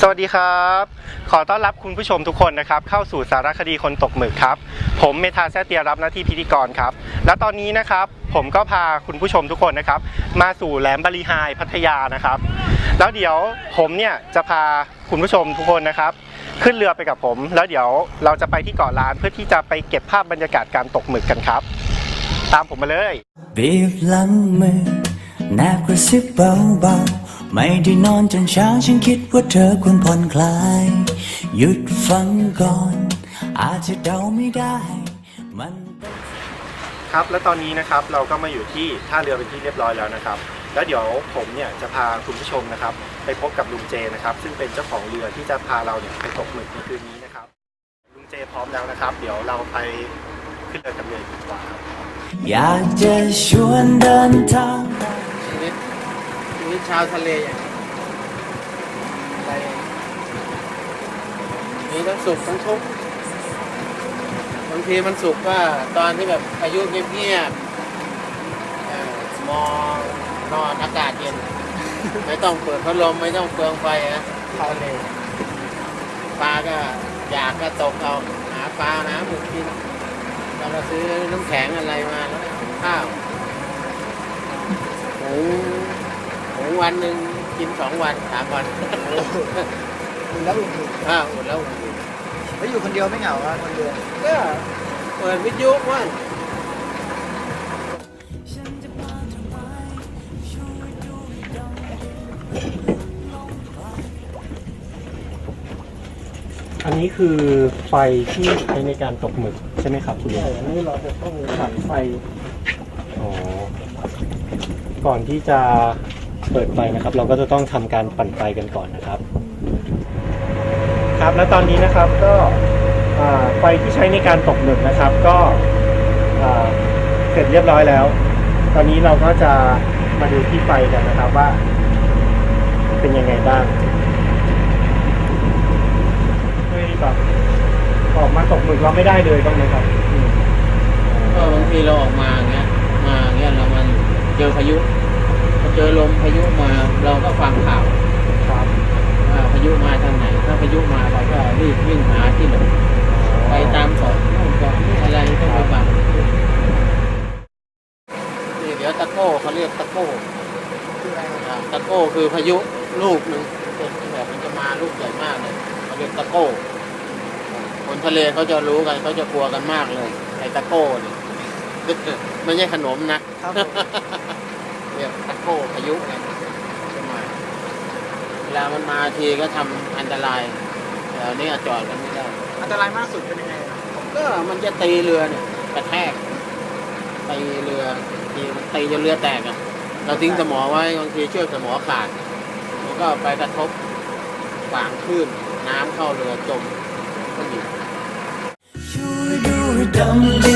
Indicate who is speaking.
Speaker 1: สวัสดีครับ ขอต้อนรับคุณผู้ชมทุกคนนะครับ เข้าสู่สารคดีคนตกหมึกครับ ผมเมธาแซเตียรับหน้าที่พิธีกรครับ และตอนนี้นะครับผมก็พาคุณผู้ชมทุกคนนะครับ มาสู่แหลมบาลีไฮพัทยานะครับ แล้วเดี๋ยวผมเนี่ยจะพาคุณผู้ชมทุกคนนะครับ ขึ้นเรือไปกับผม แล้วเดี๋ยวเราจะไปที่เกาะล้านเพื่อที่จะไปเก็บภาพบรรยากาศการตกหมึกกันครับ ตามผมมาเลย
Speaker 2: บีบหลังมือแนบกระซิบเบาๆ ไม่ได้นอนจนเช้าฉันคิดว่าเธอควรผ่อนคลาย หยุดฟังก่อน อาจจะเดาไม่ได้ มัน
Speaker 1: ครับและตอนนี้นะครับเราก็มาอยู่ที่ท่าเรือเป็นที่เรียบร้อยแล้วนะครับ แล้วเดี๋ยวผมเนี่ยจะพาคุณผู้ชมนะครับ ไปพบกับลุงเจนะครับ ซึ่งเป็นเจ้าของเรือที่จะพาเราเนี่ยไปตกหมึกในคืนนี้นะครับลุงเจพร้อมแล้วนะครับ เดี๋ยวเราไปขึ้นเรือกันเลยดีกว่าครับ
Speaker 2: อยากจะชวนเดินทาง
Speaker 3: ชีวิต ชาวทะเลอย่างอะไรมีทั้งสุขทั้งทุกข์บางทีมันสุขก็ตอนที่แบบอายุเงียบๆมองนอนอากาศเย็น ไม่ต้องเปิดพัดลมไม่ต้องเปลืองไฟนะทะเลปลาก็อยากก็ตกเอาหาปลาหาหมึกกินเราก็ซื้อน้ำแข็งอะไรมาแล้วก็ข้าวหมู หมูวันหนึ่งกินสองวันสามวัน
Speaker 4: อุ่นแล้วอุ่นอยู่
Speaker 3: อ้าวอุ่นแล้วอุ่นอีก
Speaker 4: แล้วอยู่คนเดียวไม่เหงาอะคนเดียว
Speaker 3: ก็เปิดวิทยุว่าน
Speaker 1: อันนี้คือไฟที่ใช้ในการตกหมึกใช่ไหมครับคุณลุง
Speaker 3: อันนี้เราจะต้องขันไฟ
Speaker 1: อ๋อก่อนที่จะ เปิดไฟนะครับ เราก็จะต้องทำการปั่นไฟกันก่อนนะครับ ครับ และตอนนี้นะครับก็อ่าไฟที่ใช้ในการตกหมึกนะครับ ก็อ่าเสร็จเรียบร้อยแล้ว ตอนนี้เราก็จะมาดูที่ไฟกันนะครับว่า เป็นยังไงบ้างเฮ้ยแบบออกมาตกหมึกเราไม่ได้เลยต้องไหมครับอืม
Speaker 3: ก็บางทีเราออกมาเงี้ยมาเงี้ยเรามันเจอพายุพอ เจอลมพายุมาเราก็ฟังข่าว
Speaker 1: ครับ
Speaker 3: ว่าพายุมาทางไหน ถ้าพายุมาเราก็รีบวิ่งหาที่หลบไปตามเกาะโน่นเกาะนี่อะไรต้องไปบังนี่เดี๋ยวตะโก้เขาเรียกตะโก้
Speaker 4: คืออะไร
Speaker 3: อ่าตะโก้คือพายุลูกหนึ่งเป็นแบบมันจะมาลูกใหญ่มากเลยเขาเรียกตะโก้คนทะเลเขาจะรู้กันเขาจะกลัวกันมากเลยไอ้ตะโก้เนี่ยไม่ใช่ขนมนะครับ
Speaker 4: ผม
Speaker 3: เรียกตะโก้พายุไงจะมาเวลามันมาทีก็ทำอันตรายแต่อันนี้จอดกันไม่ได้
Speaker 4: อันตรายมากสุดเป็นยังไงนะ
Speaker 3: ก็มันจะตีเรือเนี่ยกระแทกตีเรือทีมันตีจนเรือแตกอะเราทิ้งสมอไว้บางทีเชือกสมอขาดมันก็ไปกระทบฝางคลื่นน้ำเข้าเรือจมก็อยู่
Speaker 2: ช่วยดูดำดึง